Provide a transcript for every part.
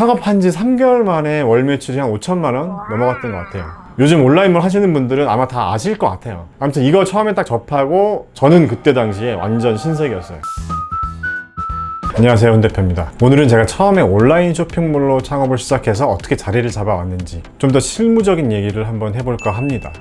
창업한 지 3개월 만에 월 매출이 한 5천만 원 넘어갔던 것 같아요. 요즘 온라인몰 하시는 분들은 아마 다 아실 것 같아요. 아무튼 이거 처음에 딱 접하고 저는 그때 당시에 완전 신세계였어요. 안녕하세요 훈 대표입니다 오늘은 제가 처음에 온라인 쇼핑몰로 창업을 시작해서 어떻게 자리를 잡아왔는지 좀 더 실무적인 얘기를 한번 해볼까 합니다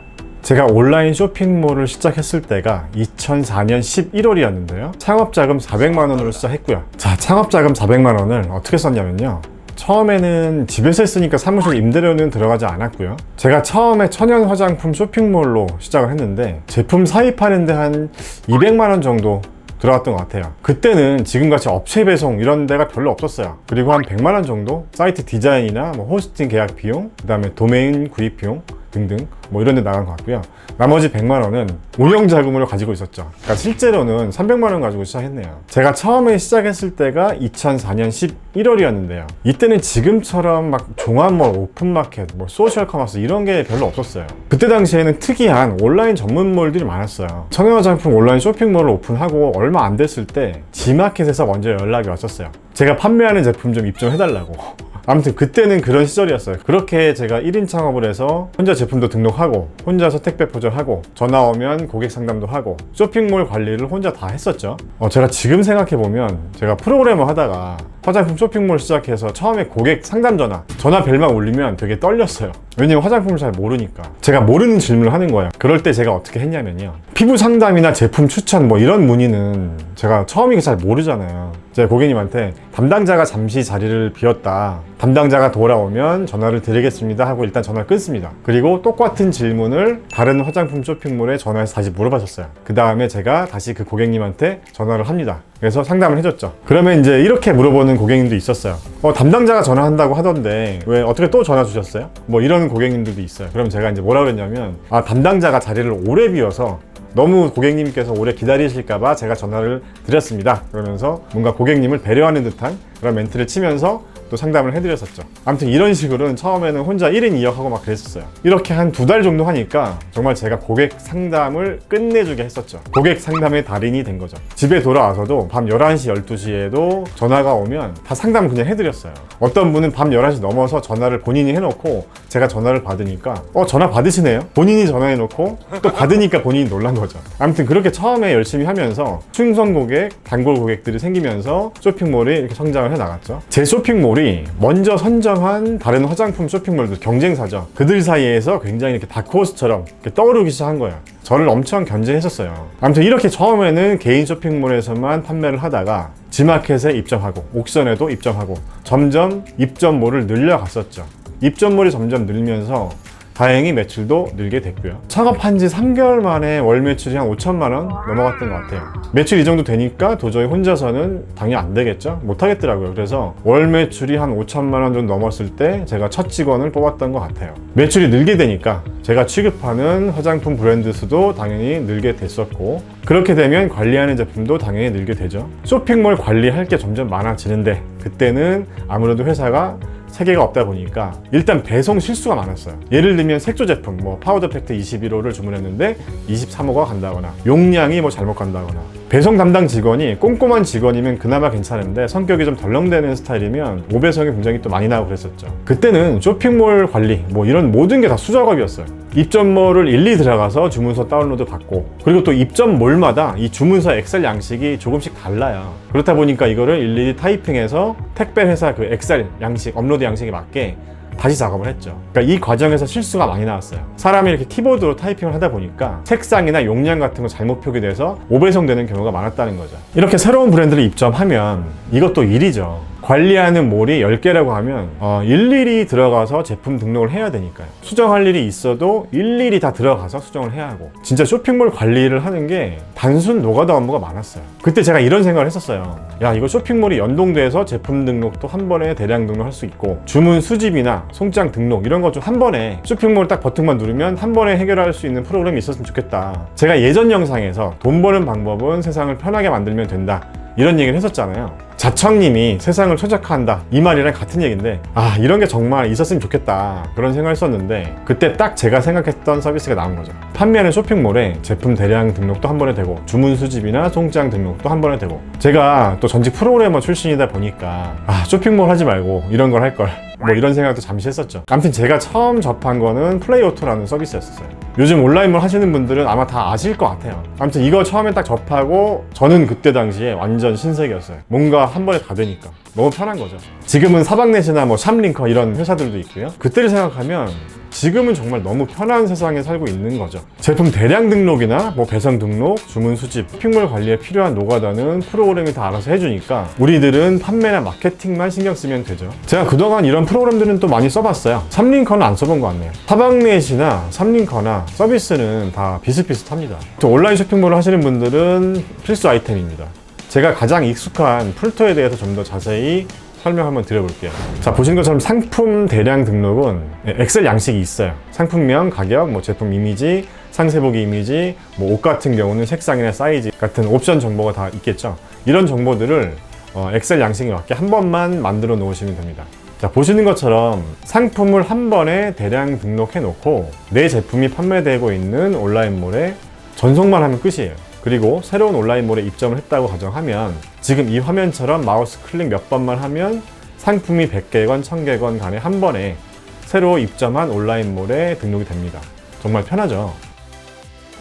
제가 온라인 쇼핑몰을 시작했을 때가 2004년 11월이었는데요 창업자금 400만 원으로 시작했고요 자 창업자금 400만 원을 어떻게 썼냐면요 처음에는 집에서 했으니까 사무실 임대료는 들어가지 않았고요. 제가 처음에 천연 화장품 쇼핑몰로 시작을 했는데 제품 사입하는데 한 200만 원 정도 들어갔던 것 같아요. 그때는 지금같이 업체 배송 이런 데가 별로 없었어요. 그리고 한 100만 원 정도 사이트 디자인이나 뭐 호스팅 계약 비용, 그 다음에 도메인 구입 비용 등등 뭐 이런 데 나간 것 같고요. 나머지 100만 원은 운영 자금으로 가지고 있었죠. 그러니까 실제로는 300만 원 가지고 시작했네요. 제가 처음에 시작했을 때가 2004년 11월이었는데요. 이때는 지금처럼 막 종합몰, 오픈마켓, 뭐 소셜 커머스 이런 게 별로 없었어요. 그때 당시에는 특이한 온라인 전문몰들이 많았어요. 청해화장품 온라인 쇼핑몰을 오픈하고 얼마 안 됐을 때 지마켓에서 먼저 연락이 왔었어요. 제가 판매하는 제품 좀 입점해달라고. 아무튼 그때는 그런 시절이었어요. 그렇게 제가 1인 창업을 해서 혼자 제품도 등록하고 혼자서 택배 포장하고 전화 오면 고객 상담도 하고 쇼핑몰 관리를 혼자 다 했었죠. 어, 제가 지금 생각해 보면 제가 프로그래머 하다가 화장품 쇼핑몰 시작해서 처음에 고객 상담 전화 전화 벨만 울리면 되게 떨렸어요. 왜냐면 화장품을 잘 모르니까 제가 모르는 질문을 하는 거예요. 그럴 때 제가 어떻게 했냐면요. 피부 상담이나 제품 추천 뭐 이런 문의는 제가 처음이니까 잘 모르잖아요. 제가 고객님한테 담당자가 잠시 자리를 비웠다. 담당자가 돌아오면 전화를 드리겠습니다 하고 일단 전화를 끊습니다. 그리고 똑같은 질문을 다른 화장품 쇼핑몰에 전화해서 다시 물어봤었어요. 그 다음에 제가 다시 그 고객님한테 전화를 합니다. 그래서 상담을 해줬죠. 그러면 이제 이렇게 물어보는 고객님도 있었어요. 어, 담당자가 전화한다고 하던데 왜 어떻게 또 전화 주셨어요? 뭐 이런 고객님들도 있어요. 그럼 제가 이제 뭐라 그랬냐면 아 담당자가 자리를 오래 비워서 너무 고객님께서 오래 기다리실까봐 제가 전화를 드렸습니다. 그러면서 뭔가 고객님을 배려하는 듯한 그런 멘트를 치면서 또 상담을 해드렸었죠. 아무튼 이런 식으로는 처음에는 혼자 1인 2역하고 막 그랬었어요. 이렇게 한 두 달 정도 하니까 정말 제가 고객 상담을 끝내주게 했었죠. 고객 상담의 달인이 된 거죠. 집에 돌아와서도 밤 11시, 12시에도 전화가 오면 다 상담을 그냥 해드렸어요. 어떤 분은 밤 11시 넘어서 전화를 본인이 해놓고 제가 전화를 받으니까 어, 전화 받으시네요? 본인이 전화해놓고 또 받으니까 본인이 놀란 거죠. 아무튼 그렇게 처음에 열심히 하면서 충성 고객, 단골 고객들이 생기면서 쇼핑몰이 이렇게 성장을 해 나갔죠. 제 쇼핑몰 이 먼저 선정한 다른 화장품 쇼핑몰들 경쟁사죠. 그들 사이에서 굉장히 이렇게 다크호스처럼 이렇게 떠오르기 시작한 거예요. 저를 엄청 견제했었어요. 아무튼 이렇게 처음에는 개인 쇼핑몰에서만 판매를 하다가 지마켓에 입점하고 옥션에도 입점하고 점점 입점몰을 늘려갔었죠. 입점몰이 점점 늘면서 다행히 매출도 늘게 됐고요. 창업한 지 3개월 만에 월 매출이 한 5천만 원 넘어갔던 것 같아요. 매출 이 정도 되니까 도저히 혼자서는 당연히 안 되겠죠? 못 하겠더라고요. 그래서 월 매출이 한 5천만 원 정도 넘었을 때 제가 첫 직원을 뽑았던 것 같아요. 매출이 늘게 되니까 제가 취급하는 화장품 브랜드 수도 당연히 늘게 됐었고 그렇게 되면 관리하는 제품도 당연히 늘게 되죠. 쇼핑몰 관리할 게 점점 많아지는데 그때는 아무래도 회사가 세개가 없다 보니까 일단 배송 실수가 많았어요. 예를 들면 색조 제품, 뭐 파우더 팩트 21호를 주문했는데 23호가 간다거나 용량이 뭐 잘못 간다거나 배송 담당 직원이 꼼꼼한 직원이면 그나마 괜찮은데 성격이 좀 덜렁대는 스타일이면 오배송이 굉장히 또 많이 나고 그랬었죠. 그때는 쇼핑몰 관리 뭐 이런 모든 게 다 수작업이었어요. 입점몰을 일일이 들어가서 주문서 다운로드 받고 그리고 또 입점몰마다 이 주문서 엑셀 양식이 조금씩 달라요. 그렇다 보니까 이거를 일일이 타이핑해서 택배 회사 그 엑셀 양식 업로드 양식에 맞게 다시 작업을 했죠. 그러니까 이 과정에서 실수가 많이 나왔어요. 사람이 이렇게 키보드로 타이핑을 하다 보니까 색상이나 용량 같은 거 잘못 표기돼서 오배송되는 경우가 많았다는 거죠. 이렇게 새로운 브랜드를 입점하면 이것도 일이죠. 관리하는 몰이 10개라고 하면 어, 일일이 들어가서 제품 등록을 해야 되니까요. 수정할 일이 있어도 일일이 다 들어가서 수정을 해야 하고 진짜 쇼핑몰 관리를 하는 게 단순 노가다 업무가 많았어요. 그때 제가 이런 생각을 했었어요. 야 이거 쇼핑몰이 연동돼서 제품 등록도 한 번에 대량 등록할 수 있고 주문 수집이나 송장 등록 이런 거 좀 한 번에 쇼핑몰 딱 버튼만 누르면 한 번에 해결할 수 있는 프로그램이 있었으면 좋겠다. 제가 예전 영상에서 돈 버는 방법은 세상을 편하게 만들면 된다. 이런 얘기를 했었잖아요. 자청님이 세상을 최적화한다. 이 말이랑 같은 얘기인데 아 이런 게 정말 있었으면 좋겠다. 그런 생각을 했었는데 그때 딱 제가 생각했던 서비스가 나온 거죠. 판매하는 쇼핑몰에 제품 대량 등록도 한 번에 되고 주문 수집이나 송장 등록도 한 번에 되고 제가 또 전직 프로그래머 출신이다 보니까 아 쇼핑몰 하지 말고 이런 걸 할 걸 뭐 이런 생각도 잠시 했었죠. 아무튼 제가 처음 접한 거는 플레이오토라는 서비스였었어요. 요즘 온라인몰 하시는 분들은 아마 다 아실 것 같아요. 아무튼 이거 처음에 딱 접하고 저는 그때 당시에 완전 신세계였어요. 뭔가 한 번에 다 되니까. 너무 편한 거죠. 지금은 사박넷이나 뭐 샵링커 이런 회사들도 있고요. 그때를 생각하면 지금은 정말 너무 편한 세상에 살고 있는 거죠. 제품 대량 등록이나 뭐 배송 등록, 주문 수집, 쇼핑몰 관리에 필요한 노가다는 프로그램이 다 알아서 해주니까 우리들은 판매나 마케팅만 신경 쓰면 되죠. 제가 그동안 이런 프로그램들은 또 많이 써봤어요. 삼링커는 안 써본 것 같네요. 사박넷이나 삼링커나 서비스는 다 비슷비슷합니다. 또 온라인 쇼핑몰을 하시는 분들은 필수 아이템입니다. 제가 가장 익숙한 풀토에 대해서 좀 더 자세히 설명 한번 드려볼게요. 자, 보시는 것처럼 상품 대량 등록은 엑셀 양식이 있어요. 상품명, 가격, 뭐 제품 이미지, 상세 보기 이미지, 뭐 옷 같은 경우는 색상이나 사이즈 같은 옵션 정보가 다 있겠죠. 이런 정보들을 어, 엑셀 양식에 맞게 한 번만 만들어 놓으시면 됩니다. 자, 보시는 것처럼 상품을 한 번에 대량 등록해 놓고 내 제품이 판매되고 있는 온라인몰에 전송만 하면 끝이에요. 그리고 새로운 온라인몰에 입점을 했다고 가정하면 지금 이 화면처럼 마우스 클릭 몇 번만 하면 상품이 100개건 1000개건 간에 한 번에 새로 입점한 온라인몰에 등록이 됩니다. 정말 편하죠.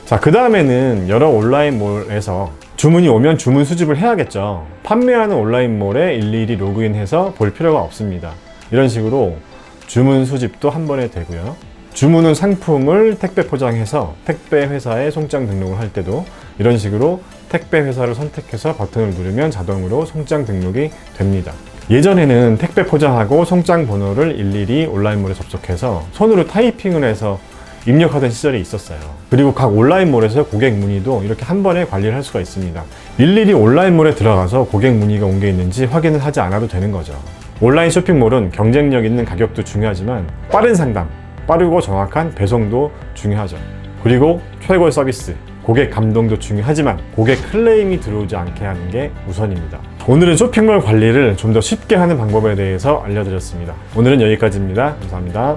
자, 그 다음에는 여러 온라인몰에서 주문이 오면 주문 수집을 해야겠죠. 판매하는 온라인몰에 일일이 로그인해서 볼 필요가 없습니다. 이런 식으로 주문 수집도 한 번에 되고요. 주문은 상품을 택배 포장해서 택배 회사에 송장 등록을 할 때도 이런 식으로 택배 회사를 선택해서 버튼을 누르면 자동으로 송장 등록이 됩니다. 예전에는 택배 포장하고 송장 번호를 일일이 온라인몰에 접속해서 손으로 타이핑을 해서 입력하던 시절이 있었어요. 그리고 각 온라인몰에서 고객 문의도 이렇게 한 번에 관리를 할 수가 있습니다. 일일이 온라인몰에 들어가서 고객 문의가 온 게 있는지 확인을 하지 않아도 되는 거죠. 온라인 쇼핑몰은 경쟁력 있는 가격도 중요하지만 빠른 상담, 빠르고 정확한 배송도 중요하죠. 그리고 최고의 서비스, 고객 감동도 중요하지만 고객 클레임이 들어오지 않게 하는 게 우선입니다. 오늘은 쇼핑몰 관리를 좀 더 쉽게 하는 방법에 대해서 알려드렸습니다. 오늘은 여기까지입니다. 감사합니다.